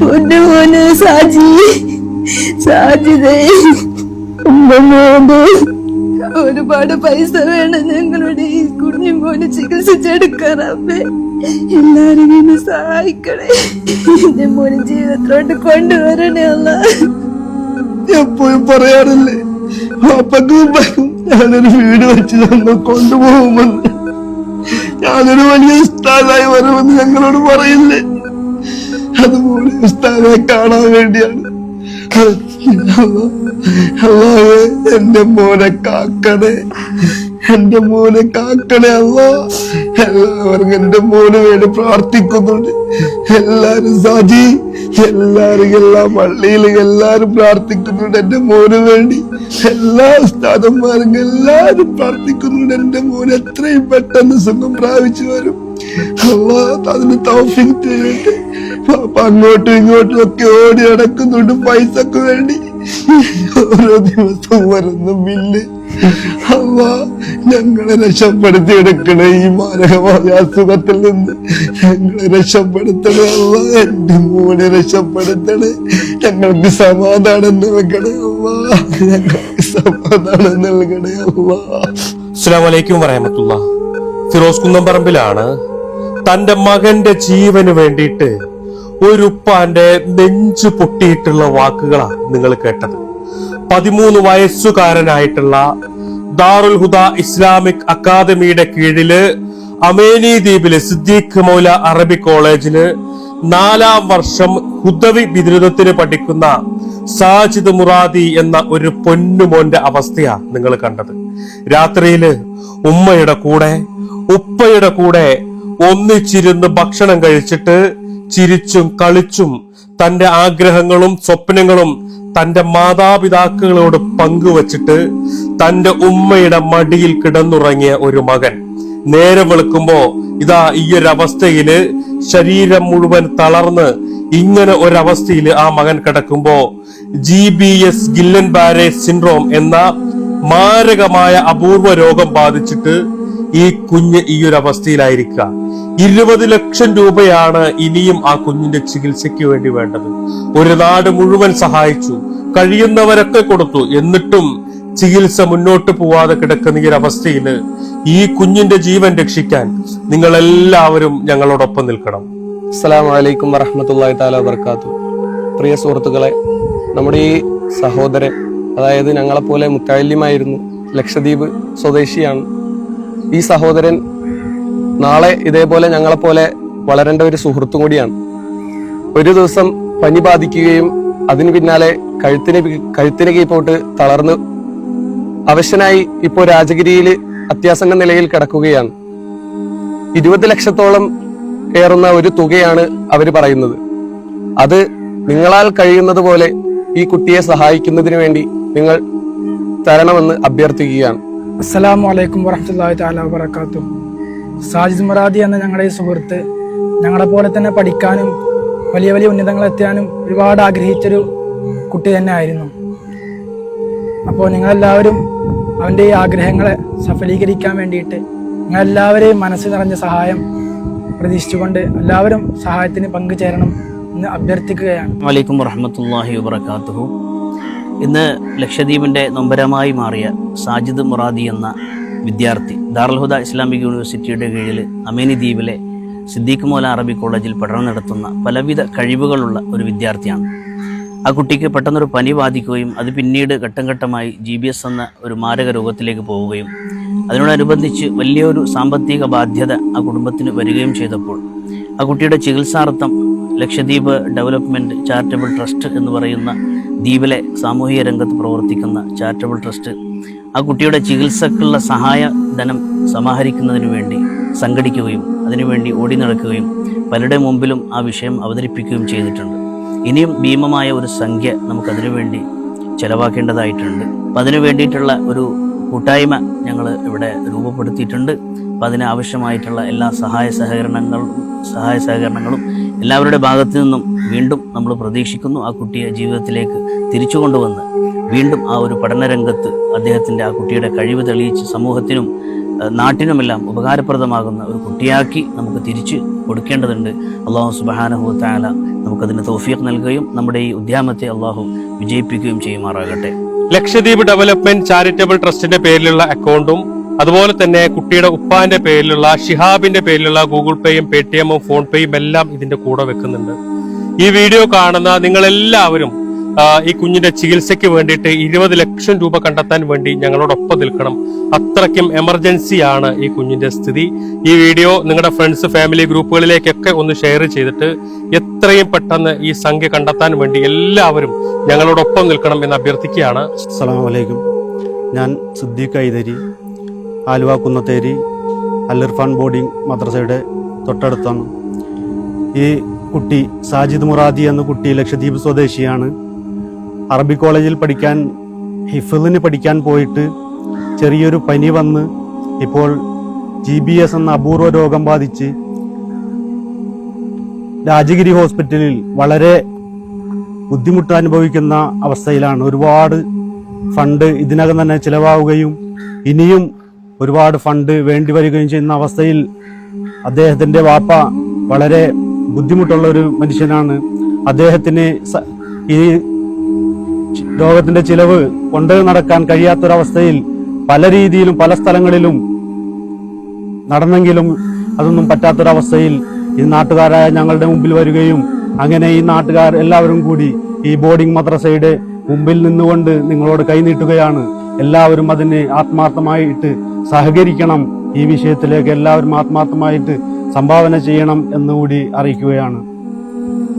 പൊന്നു മോന് സാജി. സാജിതേ ഒരുപാട് പൈസ വേണം ഞങ്ങളുടെ ഈ കുഞ്ഞു മോനെ ചികിത്സിച്ചെടുക്കാറമ്മേ എല്ലാരും എന്നെ സഹായിക്കണേ. എന്റെ മോനെ ജീവിതത്തിലോട്ട് കൊണ്ടുവരണേ അല്ല. എപ്പോഴും പറയാറില്ലേ ഞാനൊരു വീട് വെച്ച് തന്നെ കൊണ്ടുപോകുമെന്ന്. ഞാനൊരു വലിയ ഉസ്താദായി വരുമെന്ന് ഞങ്ങളോട് പറയില്ലേ. അതുപോലെ ഉസ്താദെ കാണാൻ വേണ്ടിയാണ്. അല്ലാതെ എന്റെ മോനെ കാക്കണേ എന്റെ മോനെ കാക്കണേ അല്ല. എല്ലാവർക്കും എന്റെ മോന് വേണ്ടി പ്രാർത്ഥിക്കുന്നുണ്ട്. എല്ലാരും സാജി എല്ലാരും എല്ലാ പള്ളിയിലും എല്ലാരും പ്രാർത്ഥിക്കുന്നുണ്ട് എന്റെ മോന് വേണ്ടി. എല്ലാ ഉസ്താദന്മാരും എല്ലാരും പ്രാർത്ഥിക്കുന്നുണ്ട് എന്റെ മോൻ എത്രയും പെട്ടെന്ന് സുഖം പ്രാപിച്ചു വരും. അല്ലാതെ അതിന് തോഫിങ് ചെയ്യട്ടെ പാപ്പ അങ്ങോട്ടും ഇങ്ങോട്ടും ഒക്കെ ഓടി നടക്കുന്നുണ്ട് പൈസക്ക് വേണ്ടി. ഓരോ ദിവസവും വരുന്ന ബില്ല്. അമ്മ ഞങ്ങളെ രക്ഷപ്പെടുത്തി എടുക്കണേ ഈ മാരകമായ അസുഖത്തിൽ നിന്ന് ഞങ്ങളെ രക്ഷപ്പെടുത്തണേ. അമ്മ എന്റെ മോനെ രക്ഷപ്പെടുത്തണേ. ഞങ്ങൾക്ക് സമാധാനം നൽകണേ അമ്മ. ഞങ്ങൾക്ക് സമാധാനം നൽകണേ അമ്മ. അസ്സലാമു അലൈക്കും വറഹമത്തുള്ള ഫിറോസ് കുന്നംപറമ്പിലാണ് തന്റെ മകന്റെ ജീവന് വേണ്ടിയിട്ട് ഒരു ഉപ്പാന്റെ നെഞ്ചു പൊട്ടിയിട്ടുള്ള വാക്കുകളാണ് നിങ്ങൾ കേട്ടത്. പതിമൂന്ന് വയസ്സുകാരനായിട്ടുള്ള ദാറുൽ ഹുദ ഇസ്ലാമിക് അക്കാദമിയുടെ കീഴിൽ അമേനി ദ്വീപിൽ സിദ്ദീഖ് മൗല അറബി കോളേജിൽ നാലാം വർഷം ഹുദവി ബിരുദത്തിന് പഠിക്കുന്ന സാജിദ് മുറാദി എന്ന ഒരു പൊന്നുമോന്റെ അവസ്ഥയാ നിങ്ങൾ കണ്ടത്. രാത്രിയിൽ ഉമ്മയുടെ കൂടെ ഉപ്പയുടെ കൂടെ ഒന്നിച്ചിരുന്ന് ഭക്ഷണം കഴിച്ചിട്ട് ചിരിച്ചും കളിച്ചും തന്റെ ആഗ്രഹങ്ങളും സ്വപ്നങ്ങളും തന്റെ മാതാപിതാക്കളോട് പങ്കുവച്ചിട്ട് തന്റെ ഉമ്മയുടെ മടിയിൽ കിടന്നുറങ്ങിയ ഒരു മകൻ. നേരെ വെളുക്കുമ്പോ ഇതാ ഈ ഒരു അവസ്ഥയിൽ ശരീരം മുഴുവൻ തളർന്ന് ഇങ്ങനെ ഒരവസ്ഥയിൽ ആ മകൻ കിടക്കുമ്പോ G B S Guillain Barre syndrome എന്ന മാരകമായ അപൂർവ രോഗം ബാധിച്ചിട്ട് ഈ കുഞ്ഞ് ഈ ഒരു അവസ്ഥയിലായിരിക്കുക. ഇരുപത് ലക്ഷം രൂപയാണ് ഇനിയും ആ കുഞ്ഞിന്റെ ചികിത്സയ്ക്ക് വേണ്ടി വേണ്ടത്. ഒരു നാട് മുഴുവൻ സഹായിച്ചു കഴിയുന്നവരൊക്കെ കൊടുത്തു. എന്നിട്ടും ചികിത്സ മുന്നോട്ട് പോവാതെ കിടക്കുന്ന ഈ ഒരവസ്ഥയിൽ ഈ കുഞ്ഞിന്റെ ജീവൻ രക്ഷിക്കാൻ നിങ്ങൾ എല്ലാവരും ഞങ്ങളോടൊപ്പം നിൽക്കണം. അസ്സലാമു വലൈക്കും വറഹമത്തല്ലാ താല വർക്കാത്തു പ്രിയ സുഹൃത്തുക്കളെ നമ്മുടെ ഈ സഹോദരൻ അതായത് ഞങ്ങളെപ്പോലെ മുത്താലിമായിരുന്നു ലക്ഷദ്വീപ് സ്വദേശിയാണ്. ഈ സഹോദരൻ നാളെ ഇതേപോലെ ഞങ്ങളെപ്പോലെ വളരേണ്ട ഒരു സുഹൃത്തും കൂടിയാണ്. ഒരു ദിവസം പനി ബാധിക്കുകയും അതിന് പിന്നാലെ കഴുത്തിന് കഴുത്തിന് കീപ്പോട്ട് തളർന്ന് അവശനായി ഇപ്പോൾ രാജഗിരിയിൽ അത്യാസംഗ നിലയിൽ കിടക്കുകയാണ്. ഇരുപത് ലക്ഷത്തോളം ഏറുന്ന ഒരു തുകയാണ് അവർ പറയുന്നത്. അത് നിങ്ങളാൽ കഴിയുന്നത് പോലെ ഈ കുട്ടിയെ സഹായിക്കുന്നതിന് വേണ്ടി നിങ്ങൾ തരണമെന്ന് അഭ്യർത്ഥിക്കുകയാണ്. അസ്സലാമു അലൈക്കും വറഹ്മത്തുള്ളാഹി തആല വബർക്കാത്തു സാജിദ് മുറാദി എന്ന ഞങ്ങളുടെ ഈ സുഹൃത്ത് ഞങ്ങളെ പോലെ തന്നെ പഠിക്കാനും വലിയ വലിയ ഉന്നതങ്ങളെത്താനും ഒരുപാട് ആഗ്രഹിച്ചൊരു കുട്ടി തന്നെ ആയിരുന്നു. അപ്പോൾ നിങ്ങളെല്ലാവരും അവന്റെ ഈ ആഗ്രഹങ്ങളെ സഫലീകരിക്കാൻ വേണ്ടിയിട്ട് നിങ്ങളെല്ലാവരെയും മനസ്സ് നിറഞ്ഞ സഹായം പ്രതീക്ഷിച്ചുകൊണ്ട് എല്ലാവരും സഹായത്തിന് പങ്കുചേരണം എന്ന് അഭ്യർത്ഥിക്കുകയാണ്. വലൈക്കും വറഹമത്തല്ലാഹി വബർക്കാത്തുഹു ഇന്ന് ലക്ഷദ്വീപിന്റെ നൊമ്പരമായി മാറിയ സാജിദ് മുറാദി എന്ന വിദ്യാർത്ഥി ദാർൽഹുദ ഇസ്ലാമിക് യൂണിവേഴ്സിറ്റിയുടെ കീഴിൽ അമേനി ദ്വീപിലെ സിദ്ദീഖ് മോല അറബി കോളേജിൽ പഠനം നടത്തുന്ന പലവിധ കഴിവുകളുള്ള ഒരു വിദ്യാർത്ഥിയാണ്. ആ കുട്ടിക്ക് പെട്ടെന്നൊരു പനി ബാധിക്കുകയും അത് പിന്നീട് ഘട്ടം ഘട്ടമായി ജി ബി എസ് എന്ന ഒരു മാരക രോഗത്തിലേക്ക് പോവുകയും അതിനോടനുബന്ധിച്ച് വലിയൊരു സാമ്പത്തിക ബാധ്യത ആ കുടുംബത്തിന് വരികയും ചെയ്തപ്പോൾ ആ കുട്ടിയുടെ ചികിത്സാർത്ഥം ലക്ഷദ്വീപ് ഡെവലപ്മെന്റ് ചാരിറ്റബിൾ ട്രസ്റ്റ് എന്ന് പറയുന്ന ദ്വീപിലെ സാമൂഹിക രംഗത്ത് പ്രവർത്തിക്കുന്ന ചാരിറ്റബിൾ ട്രസ്റ്റ് ആ കുട്ടിയുടെ ചികിത്സക്കുള്ള സഹായ ധനം സമാഹരിക്കുന്നതിന് വേണ്ടി സംഘടിക്കുകയും അതിനുവേണ്ടി ഓടി നടക്കുകയും പലരുടെ മുമ്പിലും ആ വിഷയം അവതരിപ്പിക്കുകയും ചെയ്തിട്ടുണ്ട്. ഇനിയും ഭീമമായ ഒരു സംഖ്യ നമുക്കതിനു വേണ്ടി ചിലവാക്കേണ്ടതായിട്ടുണ്ട്. അപ്പം അതിനു വേണ്ടിയിട്ടുള്ള ഒരു കൂട്ടായ്മ ഞങ്ങൾ ഇവിടെ രൂപപ്പെടുത്തിയിട്ടുണ്ട്. അപ്പം അതിനാവശ്യമായിട്ടുള്ള എല്ലാ സഹായ സഹകരണങ്ങളും സഹായ സഹകരണങ്ങളും എല്ലാവരുടെ ഭാഗത്തു നിന്നും വീണ്ടും നമ്മൾ പ്രതീക്ഷിക്കുന്നു ആ കുട്ടിയെ ജീവിതത്തിലേക്ക് തിരിച്ചു കൊണ്ടുവന്ന് വീണ്ടും ആ ഒരു പഠനരംഗത്ത് അദ്ദേഹത്തിന്റെ ആ കുട്ടിയുടെ കഴിവ് തെളിയിച്ച് സമൂഹത്തിനും നാട്ടിനുമെല്ലാം ഉപകാരപ്രദമാകുന്ന ഒരു കുട്ടിയാക്കി നമുക്ക് തിരിച്ച് കൊടുക്കേണ്ടതുണ്ട്. അള്ളാഹു സുബാനഹു താല നമുക്കതിന് തൗഫീഖ് നൽകുകയും നമ്മുടെ ഈ ഉദ്യമത്തെ അള്ളാഹു വിജയിപ്പിക്കുകയും ചെയ്യുമാറാകട്ടെ. ലക്ഷദ്വീപ് ഡെവലപ്മെന്റ് ചാരിറ്റബിൾ ട്രസ്റ്റിന്റെ പേരിലുള്ള അക്കൗണ്ടും അതുപോലെ തന്നെ കുട്ടിയുടെ ഉപ്പാന്റെ പേരിലുള്ള ഷിഹാബിന്റെ പേരിലുള്ള ഗൂഗിൾ പേയും പേ ടി എമ്മും ഫോൺ പേയും എല്ലാം ഇതിന്റെ കൂടെ വെക്കുന്നുണ്ട്. ഈ വീഡിയോ കാണുന്ന നിങ്ങൾ എല്ലാവരും ഈ കുഞ്ഞിന്റെ ചികിത്സയ്ക്ക് വേണ്ടിയിട്ട് ഇരുപത് ലക്ഷം രൂപ കണ്ടെത്താൻ വേണ്ടി ഞങ്ങളോടൊപ്പം നിൽക്കണം. അത്രയ്ക്കും എമർജൻസിയാണ് ഈ കുഞ്ഞിന്റെ സ്ഥിതി. ഈ വീഡിയോ നിങ്ങളുടെ ഫ്രണ്ട്സ് ഫാമിലി ഗ്രൂപ്പുകളിലേക്കൊക്കെ ഒന്ന് ഷെയർ ചെയ്തിട്ട് എത്രയും പെട്ടെന്ന് ഈ സംഖ്യ കണ്ടെത്താൻ വേണ്ടി എല്ലാവരും ഞങ്ങളോടൊപ്പം നിൽക്കണം എന്ന് അഭ്യർത്ഥിക്കുകയാണ്. അസലാമലൈക്കും ഞാൻ സിദ്ദീഖ് ഐതരി ആലുവ കുന്നത്തേരി അല്ലിർഫാൻ ബോർഡിംഗ് മദ്രസയുടെ തൊട്ടടുത്താണ്. ഈ കുട്ടി സാജിദ് മുറാദി എന്ന കുട്ടി ലക്ഷദ്വീപ് സ്വദേശിയാണ്. അറബി കോളേജിൽ പഠിക്കാൻ ഹിഫിലിന് പഠിക്കാൻ പോയിട്ട് ചെറിയൊരു പനി വന്ന് ഇപ്പോൾ ജി ബി എസ് എന്ന അപൂർവ രോഗം ബാധിച്ച് രാജഗിരി ഹോസ്പിറ്റലിൽ വളരെ ബുദ്ധിമുട്ട് അനുഭവിക്കുന്ന അവസ്ഥയിലാണ്. ഒരുപാട് ഫണ്ട് ഇതിനകം തന്നെ ചിലവാവുകയും ഇനിയും ഒരുപാട് ഫണ്ട് വേണ്ടി വരികയും ചെയ്യുന്ന അവസ്ഥയിൽ അദ്ദേഹത്തിന്റെ വാപ്പ വളരെ ബുദ്ധിമുട്ടുള്ള ഒരു മനുഷ്യനാണ്. അദ്ദേഹത്തിന് ഈ രോഗത്തിന്റെ ചിലവ് കൊണ്ട് നടക്കാൻ കഴിയാത്തൊരവസ്ഥയിൽ പല രീതിയിലും പല സ്ഥലങ്ങളിലും നടന്നെങ്കിലും അതൊന്നും പറ്റാത്തൊരവസ്ഥയിൽ ഈ നാട്ടുകാരായ ഞങ്ങളുടെ മുമ്പിൽ വരികയും അങ്ങനെ ഈ നാട്ടുകാർ എല്ലാവരും കൂടി ഈ ബോർഡിംഗ് മദ്രസയുടെ മുമ്പിൽ നിന്നുകൊണ്ട് നിങ്ങളോട് കൈനീട്ടുകയാണ്. എല്ലാവരും അതിന് ആത്മാർത്ഥമായിട്ട് സഹകരിക്കണം. ഈ വിഷയത്തിലേക്ക് എല്ലാവരും ആത്മാർത്ഥമായിട്ട് സംഭാവന ചെയ്യണം എന്നുകൂടി അറിയിക്കുകയാണ്.